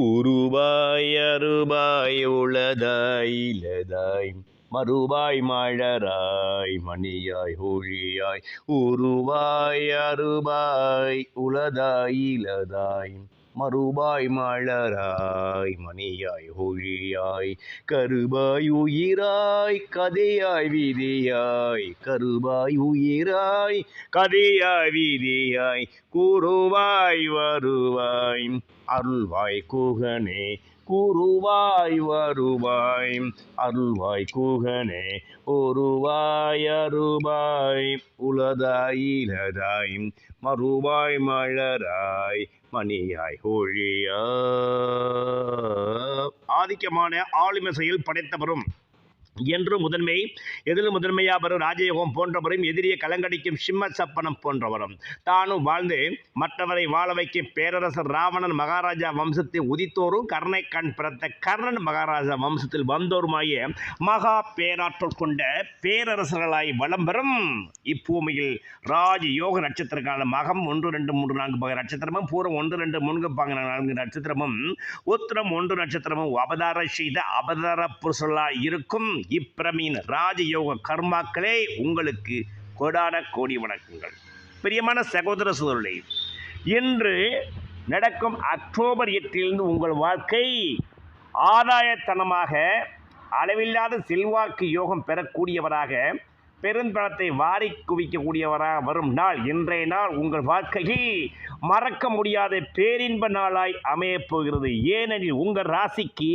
உருவாய் அருபாய் உளதாய் இலதாய் மறுபாய் மழராய் மணியாய் ஹோழியாய் உருவாய் அருபாய் உளதாய் இலதாய் மறுபாய் மலராய் மணியாய் ஒழியாய் கருபாய் உயிராய் கதையாய் விதியாய் கருபாய் உயிராய் கதையாய் விதியாய் கூறுவாய் வருவாய் அருள்வாய் குகனே கூறுவாய் வருவாய். அருள்வாய் குகனே ஒருவாய் அருபாய் உலதாய் இலதாய் மறுவாய் மலராய். மணியாய் ஒழியா ஆதிக்கமான ஆளுமிசையில் படைத்தவரும் என்று முதன்மை எதிலும் முதன்மையாபரும் ராஜயோகம் போன்றவரும் எதிரியை கலங்கடிக்கும் சிம்ம சப்பனம் போன்றவரும். தானும் வாழ்ந்து மற்றவரை வாழ வைக்கும் பேரரசர் ராவணன் மகாராஜா வம்சத்தை உதித்தோரும் கர்ணை கண் பிறந்த கர்ணன் மகாராஜா வம்சத்தில் வந்தோருமாய மகா பேராற்றல் கொண்ட பேரரசர்களாய் வளம் பெறும். இப்பூமியில் ராஜயோக நட்சத்திரக்கான மகம் ஒன்று ரெண்டு மூன்று நான்கு பகை நட்சத்திரமும் பூரம் ஒன்று ரெண்டு மூன்று பகை நான்கு நட்சத்திரமும் உத்திரம் ஒன்று நட்சத்திரமும் அவதார செய்த அவதார புருஷலாய் இருக்கும். இப்பிரமீன் ராஜயோக கர்மாக்களே உங்களுக்கு கொடான கோடி வணக்கங்கள். பிரியமான சகோதர சோதரே இன்று நடக்கும் அக்டோபர் எட்டிலிருந்து உங்கள் வாழ்க்கை ஆதாயத்தனமாக அளவில்லாத செல்வாக்கு யோகம் பெறக்கூடியவராக பெரும்பணத்தை வாரி குவிக்கக்கூடியவராக வரும் நாள் இன்றைய நாள் உங்கள் வாழ்க்கையில் மறக்க முடியாத பேரின்ப நாளாய் அமையப் போகிறது. ஏனெனில் உங்கள் ராசிக்கு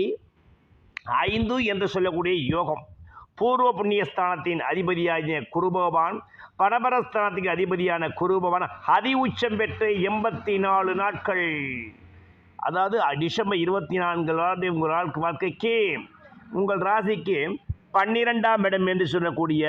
ஐந்து என்று சொல்லக்கூடிய யோகம். பூர்வ புண்ணியஸ்தானத்தின் அதிபதியாகிய குருபவான் பரபரஸ்தானத்துக்கு அதிபதியான குருபவான் அதி உச்சம் பெற்று எண்பத்தி நாலு நாட்கள். அதாவது டிசம்பர் இருபத்தி நான்கு உங்கள் வாழ்க்கை வாழ்க்கைக்கு உங்கள் ராசிக்கு பன்னிரெண்டாம் இடம் என்று சொல்லக்கூடிய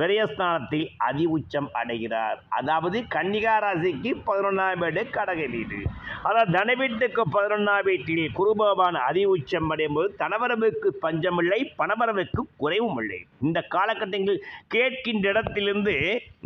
விரயஸ்தானத்தில் அதி உச்சம் அடைகிறார். அதாவது கன்னிகா ராசிக்கு பதினொன்றாம் வீடு கடக வீடு. ஆனால் தனவீட்டுக்கு பதினொன்றாம் வீட்டில் குருபவான் அதி உச்சம் அடையும் போது தனவரவுக்கு பஞ்சமில்லை பணவரவுக்கு குறைவும் இல்லை இந்த காலகட்டங்களில் கேட்கின்ற இடத்திலிருந்து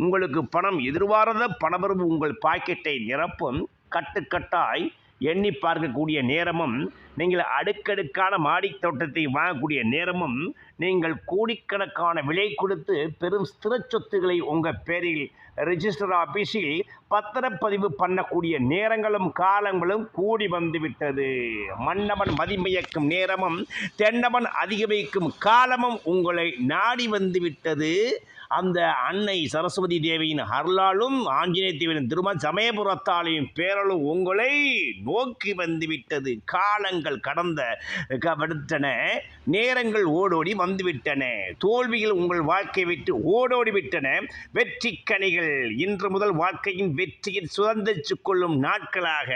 உங்களுக்கு பணம் எதிர்பாராத பணவரவு உங்கள் பாக்கெட்டை நிரப்பும் கட்டுக்கட்டாய் எண்ணி பார்க்கக்கூடிய நேரமும் நீங்கள் அடுக்கடுக்கான மாடித் தோட்டத்தை வாங்கக்கூடிய நேரமும் நீங்கள் கோடிக்கணக்கான விலை கொடுத்து பெரும் ஸ்திர சொத்துக்களை உங்கள் பேரில் ரிஜிஸ்டர் ஆஃபீஸில் பத்திரப்பதிவு பண்ணக்கூடிய நேரங்களும் காலங்களும் கூடி வந்துவிட்டது. மன்னவன் மதிமயக்கும் நேரமும் தென்னவன் அதிக வைக்கும் காலமும் உங்களை நாடி வந்துவிட்டது. அந்த அன்னை சரஸ்வதி தேவியின் அருளாலும் ஆஞ்சநேய தேவியின் திருமண சமயபுரத்தாலையும் பேரலும் உங்களை நோக்கி வந்துவிட்டது. காலங்கள் கடந்த விடுத்தன நேரங்கள் ஓடோடி வந்துவிட்டன. தோல்விகள் உங்கள் வாழ்க்கை விட்டு ஓடோடி விட்டன. வெற்றி கனிகள் இன்று முதல் வாழ்க்கையின் வெற்றியில் சுதந்திரித்து கொள்ளும் நாட்களாக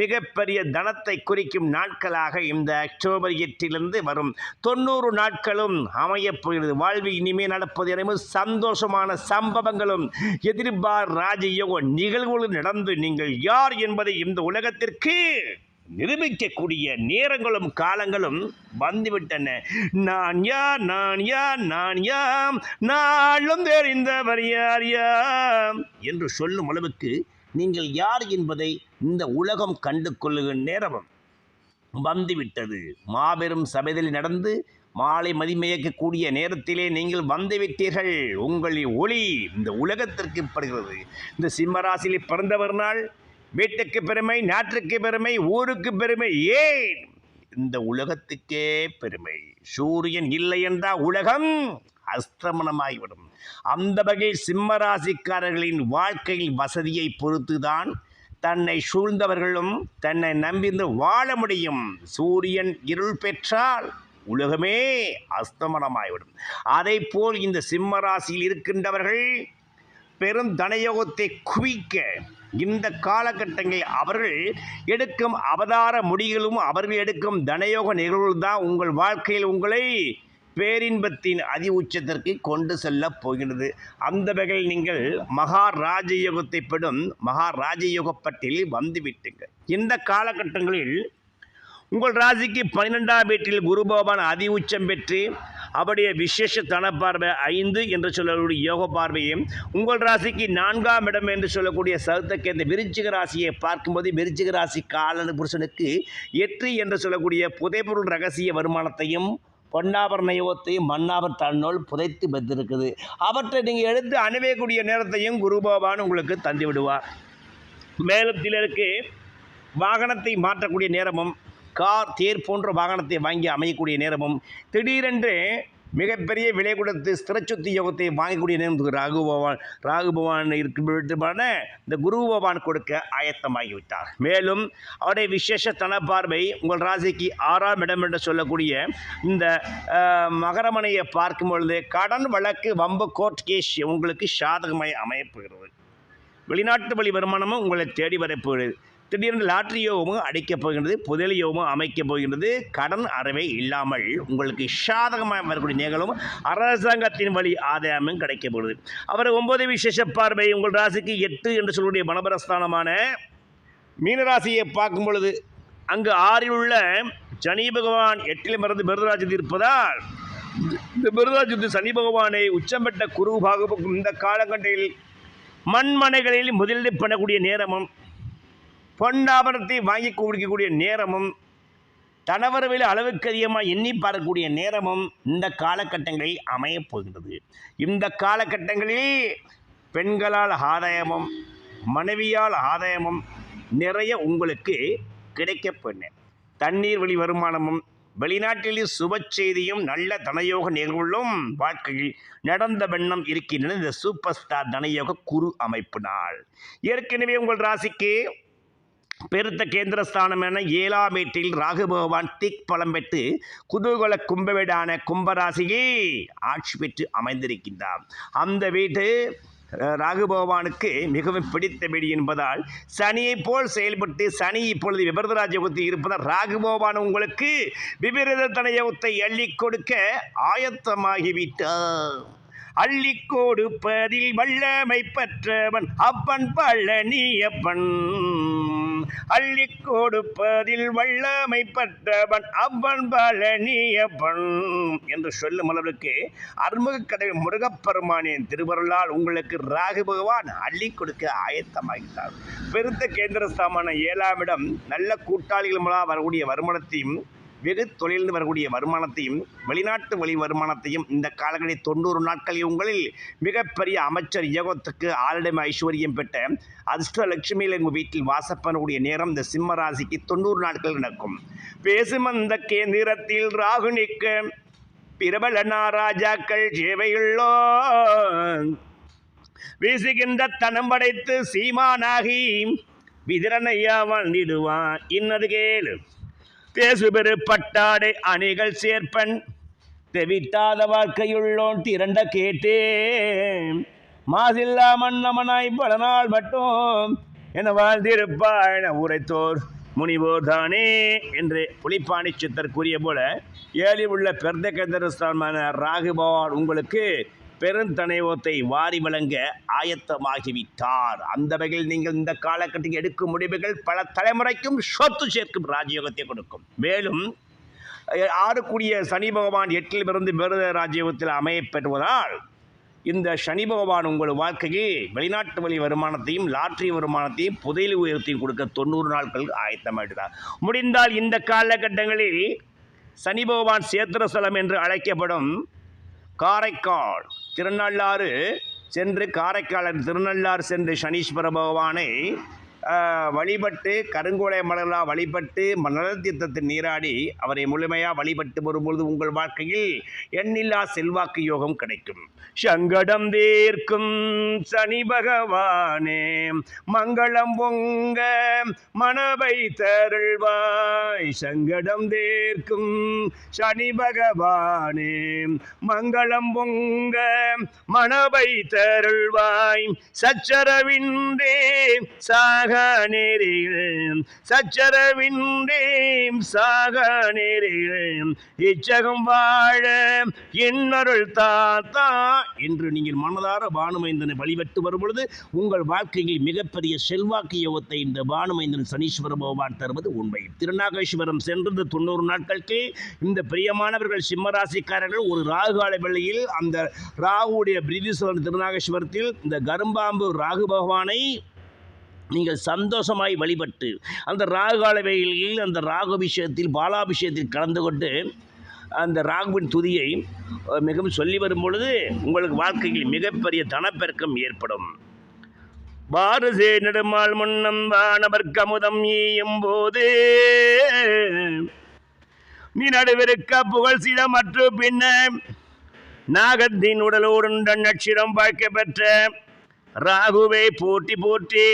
மிகப்பெரிய தனத்தை குறிக்கும் நாட்களாக இந்த அக்டோபர் எட்டிலிருந்து வரும் தொண்ணூறு நாட்களும் அமையப் போகிறது. வாழ்வு இனிமேல் நடப்பது எனவும் சந்தோஷமான சம்பவங்களும் எதிர்பார் ராஜயோக நிகழ்வுகளும் நடந்து நீங்கள் யார் என்பதை இந்த உலகத்திற்கு நிரூபிக்கக்கூடிய நேரங்களும் காலங்களும் வந்துவிட்டன. நான் யார்? நான் யார்? நான் யாம்? நாளும் தெரிந்தவர் யார் யாம்? என்று சொல்லும் அளவுக்கு நீங்கள் யார் என்பதை இந்த உலகம் கண்டு கொள்ளுகிற நேரமும் வந்துவிட்டது. மாபெரும் சபையில் நடந்து மாலை மதிமயக்கக்கூடிய நேரத்திலே நீங்கள் வந்துவிட்டீர்கள் உங்களின் ஒளி இந்த உலகத்திற்கு படுகிறது. இந்த சிம்மராசியில் பிறந்தவர் நாள் வீட்டுக்கு பெருமை நாட்டுக்கு பெருமை ஊருக்கு பெருமை ஏன்? இந்த உலகத்துக்கே பெருமை. சூரியன் இல்லை என்றால் உலகம் அஸ்தமனமாகிவிடும். அந்த வகை சிம்மராசிக்காரர்களின் வாழ்க்கையில் வசதியை பொறுத்துதான் தன்னை சூழ்ந்தவர்களும் தன்னை நம்பிந்து வாழ முடியும். சூரியன் இருள் பெற்றால் உலகமே அஸ்தமனமாய்விடும். அதை போல் இந்த சிம்ம ராசியில் இருக்கின்றவர்கள் பெரும் தனயோகத்தை குவிக்க இந்த காலகட்டங்களில் அவர்கள் எடுக்கும் அவதார முடிகளும் அவர்கள் எடுக்கும் தனயோக நிகழ்வுகள் தான் உங்கள் வாழ்க்கையில் உங்களை பேரின்பத்தின் அதி உச்சத்திற்கு கொண்டு செல்லப் போகிறது அந்த வகையில் நீங்கள் மகா ராஜயோகத்தை பெறும் மகா ராஜயோகப்பட்டில் வந்துவிட்டுங்க இந்த காலகட்டங்களில் உங்கள் ராசிக்கு பன்னிரெண்டாம் வீட்டில் குரு பகவான் அதி உச்சம் பெற்று அவருடைய விசேஷ தன பார்வை ஐந்து என்று சொல்லக்கூடிய யோக பார்வையும் உங்கள் ராசிக்கு நான்காம் இடம் என்று சொல்லக்கூடிய சவுத்தக்கு இந்த விருச்சிக ராசியை பார்க்கும்போது விருச்சிக ராசி காலனு புருஷனுக்கு எட்டு என்று சொல்லக்கூடிய புதைபொருள் ரகசிய வருமானத்தையும் பொன்னாபர் யோகத்தையும் மன்னாபர் தன்னோல் புதைத்து பெற்றிருக்குது அவற்றை நீங்கள் எடுத்து அணுவேக்கூடிய நேரத்தையும் குரு பகவான் உங்களுக்கு தந்து விடுவார் மேலும் சிலருக்கு வாகனத்தை மாற்றக்கூடிய நேரமும் கார் தேர் போன்ற வாகனத்தை வாங்கி அமையக்கூடிய நேரமும் திடீரென்று மிகப்பெரிய விலை கொடுத்து ஸ்திரச்சுத்தி யோகத்தை வாங்கக்கூடிய நேரம் ராகு பகவான் ராகு பகவான் இருக்கிற இந்த குரு பகவான் கொடுக்க ஆயத்தமாகிவிட்டார் மேலும் அவருடைய விசேஷ தன பார்வை உங்கள் ராசிக்கு ஆறாம் இடம் என்று சொல்லக்கூடிய இந்த மகரமனையை பார்க்கும் பொழுது கடன் வழக்கு வம்பு கோர்ட் கேஸ் உங்களுக்கு சாதகமாய் அமையப்போகிறது வெளிநாட்டு வழி வருமானமும் உங்களை தேடி வரப்போகிறது திடீரென்று லாட்ரி யோகமும் அடிக்கப் போகின்றது புதலி யோகமும் அமைக்கப் போகின்றது. கடன் அறவே இல்லாமல் உங்களுக்கு சாதகமாக வரக்கூடிய நிகழும் அரசாங்கத்தின் வழி ஆதாயமும் கிடைக்கப் போகிறது அவர் ஒன்பது விசேஷ பார்வை உங்கள் ராசிக்கு எட்டு என்று சொல்லக்கூடிய மனபரஸ்தானமான மீனராசியை பார்க்கும் பொழுது அங்கு ஆறில் உள்ள சனி பகவான் எட்டில் மறந்து பெருதராஜத்தில் இருப்பதால் இந்த பெருதராஜத்து சனி பகவானை உச்சம் பெற்ற குரு இந்த காலகட்டத்தில் மண்மனைகளில் முதலீடு பண்ணக்கூடிய நேரமும் பொன்னாபரத்தை வாங்கி குடிக்கக்கூடிய நேரமும் தனவரவில் அளவுக்கு அதிகமாக எண்ணி பார்க்கக்கூடிய நேரமும் இந்த காலகட்டங்களில் அமையப் போகின்றது. இந்த காலகட்டங்களில் பெண்களால் ஆதாயமும் மனைவியால் ஆதாயமும் நிறைய உங்களுக்கு கிடைக்கப் பெண்ணேன் தண்ணீர் வழி வருமானமும் வெளிநாட்டில் சுப செய்தியும் நல்ல தனயோக நிகழ்வுகளும் வாழ்க்கையில் நடந்த வண்ணம் இருக்கின்றன. இந்த சூப்பர் ஸ்டார் தனயோக குரு அமைப்பு நாள். ஏற்கனவே உங்கள் ராசிக்கு பெருத்த கேந்திரஸ்தானமான என ஏழாம் வீட்டில் ராகு பகவான் திக் பலம் பெற்று குதூகல கும்பவீடான கும்பராசியை ஆட்சி பெற்று அமைந்திருக்கின்றார். அந்த வீட்டு ராகு பகவானுக்கு மிகவும் பிடித்த வீடு என்பதால் சனியைப் போல் செயல்பட்டு சனி இப்பொழுது விபரதராஜ யோகத்தில் இருப்பதால் ராகு பகவான் உங்களுக்கு விபரீத தனயோகத்தை அள்ளி கொடுக்க ஆயத்தமாகிவிட்டார். அள்ளி கொடுப்பதில் வல்லமை பெற்றவன் அப்பன் பழனியப்பன். அள்ளி கொடுப்பதில் வல்லமை பெற்றவன் அவன் பழனியப்பன் என்று சொல்லும் அளவுக்கு அருமுக கதை முருகப்பெருமானின் திருவருளால் உங்களுக்கு ராகு பகவான் அள்ளி கொடுக்க ஆயத்தமாகிட்டார். பெருத்த கேந்திரஸ்தாமான ஏழாம் இடம் நல்ல கூட்டாளிகள் மூலம் வரக்கூடிய வருமானத்தையும் வெகு தொழிலிருந்து வரக்கூடிய வருமானத்தையும் வெளிநாட்டு வழி வருமானத்தையும் இந்த காலங்களில் தொண்ணூறு நாட்களில் உங்களில் மிகப்பெரிய அமைச்சர் யோகத்துக்கு ஆளிடம் ஐஸ்வர்யம் பெற்ற அதிர்ஷ்டலட்சுமியில் உங்கள் வீட்டில் வாசப்படக்கூடிய நேரம் இந்த சிம்ம ராசிக்கு தொண்ணூறு நாட்கள் நடக்கும். பேசும் அந்த கேந்திரத்தில் ராகு நிற்க பிரபல நாராஜாக்கள் சேவையுள்ளோ வீசுகின்ற தனம் படைத்து சீமானாகி விதிரனையா வாழ்ந்திடுவான் இன்னது கேளு. பேசுபெரு பட்டாடை அணிகள் சேர்ப்பன். தெவிட்டாத வாழ்க்கையுள்ளோன் திரண்ட கேட்டேன். மாசில்லா மன்னமனாய் பல நாள் மட்டும் என வாழ்ந்திருப்பாள் என உரைத்தோர் முனிவோர் தானே என்று புலிப்பாணி சித்தர் கூறிய போல ஏழி உள்ள பெருந்த கேந்திரஸ்தானமான உங்களுக்கு பெருந்தனைவத்தை வாரி வழங்க ஆயத்தமாகிவிட்டார். அந்த வகையில் நீங்கள் இந்த காலகட்டத்தில் எடுக்கும் முடிவுகள் பல தலைமுறைக்கும் சொத்து சேர்க்கும் ராஜயோகத்தை கொடுக்கும். மேலும் அஹ், ஆறுக்குடிய சனி பகவான் எட்டில் இருந்து விருத ராஜயோகத்தில் அமையப் பெறுவதால் இந்த சனி பகவான் உங்கள் வாழ்க்கையில் வெளிநாட்டு வழி வருமானத்தையும் லாட்ரி வருமானத்தையும் புதையல் உயரத்தையும் கொடுக்க தொண்ணூறு நாட்கள் ஆயத்தமாயிட்டார் முடிந்தால் இந்த காலகட்டங்களில் சனி பகவான் சேத்திரஸ்தலம் என்று அழைக்கப்படும் காரைக்கால் திருநள்ளாறு சென்று காரைக்காலன் திருநள்ளாறு சென்று சனீஸ்வர பகவானை வழிபட்டு கருங்கோலை மலர்களாக வழிபட்டு மலர் நீராடி அவரை முழுமையாக வழிபட்டு வரும்பொழுது உங்கள் வாழ்க்கையில் எண்ணில்லா செல்வாக்கு யோகம் கிடைக்கும். சங்கடம் தீர்க்கும் சனி பகவானே மங்களம் பொங்க மனவை தருள்வாய். சங்கடம் தீர்க்கும் சனி பகவானே மங்களம் பொங்க மனவை தருள்வாய். சச்சரவின்றே சாக சாக நேரில் சச்சரவின்றி சாக நேரில் இச்சகம் வாழ என்னருள் தாத்தா என்று நீங்கள் மனதார பானுமைந்தனை வழிபட்டு வரும்பொழுது உங்கள் வாழ்க்கையில் மிகப்பெரிய செல்வாக்கு யோகத்தை இந்த பானுமைந்தன் சனீஸ்வர பகவான் தருவது உண்மை. திருநாகேஸ்வரம் சென்றது தொண்ணூறு நாட்களுக்கு. இந்த பிரியமானவர்கள் சிம்மராசிக்காரர்கள் ஒரு ராகுகால வேளையில் அந்த ராகுடைய பிரீதீஸ்வரன் திருநாகேஸ்வரத்தில் இந்த கரும்பாம்பு ராகு பகவானை நீங்கள் சந்தோஷமாய் வழிபட்டு அந்த ராகுகால வேளையில் அந்த ராகுபிஷேகத்தில் பாலாபிஷேகத்தில் கலந்து கொண்டு அந்த ராகுவின் துதியை மிகவும் சொல்லி வரும் பொழுது உங்களுக்கு வாழ்க்கையில் மிகப்பெரிய தனப்பெருக்கம் ஏற்படும். பாரசே நெடுமாள் முன்னம் வானவர் கமுதம் ஈயும் போது நீ நடுவிருக்க புகழ் சில மற்ற பின்ன நாகத்தின் உடலோடு நட்சிடம் வாழ்க்கை பெற்ற ராகுவை போட்டி போட்டி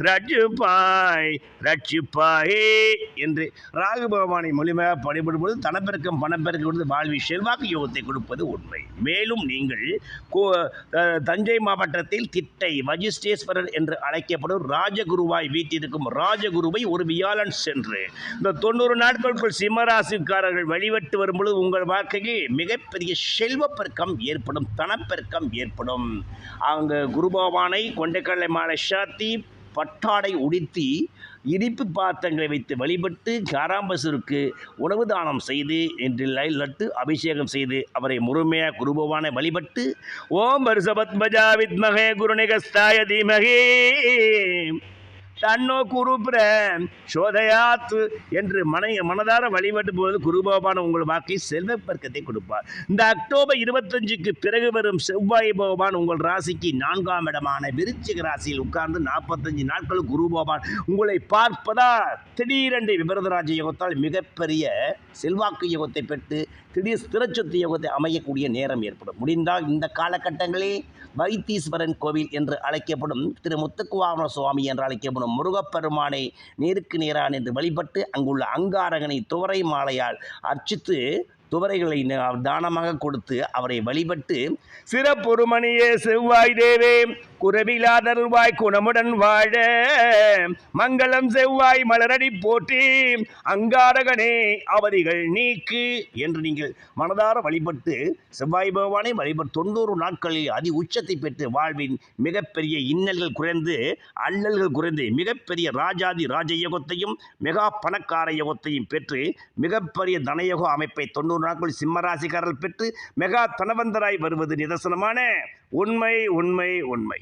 ரட்சிப்பாய் ரட்சிப்பாயே என்று ராகு பகவானை முழுமையாக பணிபடும்போது தனப்பெருக்கம் பணப்பெருக்கம் கொடுத்து வாழ்வி செல்வாக்கு யோகத்தை கொடுப்பது உண்மை. மேலும் நீங்கள் கோ- தஞ்சை மாவட்டத்தில் திட்டை வஜிஷ்டேஸ்வரர் என்று அழைக்கப்படும் ராஜகுருவாய் வீட்டிருக்கும் ராஜகுருவை ஒரு வியாழன் சென்று இந்த தொண்ணூறு நாட்களுக்குள் சிம்மராசிக்காரர்கள் வழிபட்டு வரும்பொழுது உங்கள் வாழ்க்கையில் மிகப்பெரிய செல்வப்பெருக்கம் ஏற்படும் தனப்பெருக்கம் ஏற்படும். அங்கு குருபவானை கொண்டைக்கடலை மாலை சாத்தி பட்டாடை உடுத்தி இனிப்பு பாத்திரங்களை வைத்து வழிபட்டு காராம்பசருக்கு உணவு தானம் செய்து என்று லட்டு அபிஷேகம் செய்து அவரை முழுமையாக குருபவான வழிபட்டு ஓம் பரிசபத்மஜா வித்மகே குருநிகஸ்தாய தீமகே. தன்னோ குருபிர சோதயாத்து என்று மனை மனதார வழிபட்டு போவது குருபகவான் உங்கள் வாக்கை செல்வ பெருக்கத்தை கொடுப்பார். இந்த அக்டோபர் இருபத்தஞ்சுக்கு பிறகு வரும் செவ்வாய் பகவான் உங்கள் ராசிக்கு நான்காம் இடமான விருச்சிக ராசியில் உட்கார்ந்து நாற்பத்தஞ்சு நாட்கள் குரு பகவான் உங்களை பார்ப்பதா திடீரென்று விபரதராஜ யோகத்தால் மிகப்பெரிய செல்வாக்கு யோகத்தை பெற்று திடீர் ஸ்திரச்சொத்து யோகத்தை அமையக்கூடிய நேரம் ஏற்படும். முடிந்தால் இந்த காலகட்டங்களில் வைத்தீஸ்வரன் கோவில் என்று அழைக்கப்படும் திரு முத்துக்குவாம சுவாமி என்று அழைக்கப்படும் முருகப்பெருமானை நேருக்கு நேரான் என்று வழிபட்டு அங்குள்ள அங்காரகனை துவரை மாலையால் அர்ச்சித்து துவரைகளை தானமாக கொடுத்து அவரை வழிபட்டு சிறப்புருமணியே செவ்வாய் தேவே குறவிலாதருவாய் குணமுடன் வாழ மங்களம் செவ்வாய் மலரடி போற்றி அங்காரகனே அவதிகள் நீக்கு என்று நீங்கள் மனதார வழிபட்டு செவ்வாய் பகவானை வழிபட்டு தொண்ணூறு நாட்களில் அதி உச்சத்தை பெற்று வாழ்வின் மிகப்பெரிய இன்னல்கள் குறைந்து அல்லல்கள் குறைந்து மிகப்பெரிய ராஜாதி ராஜயோகத்தையும் மெகா பணக்கார யோகத்தையும் பெற்று மிகப்பெரிய தனயோக அமைப்பை தொண்ணூறு நாட்கள் சிம்மராசிக்காரர்கள் பெற்று மெகா தனவந்தராய் வருவது நிதர்சனமான உண்மை உண்மை உண்மை.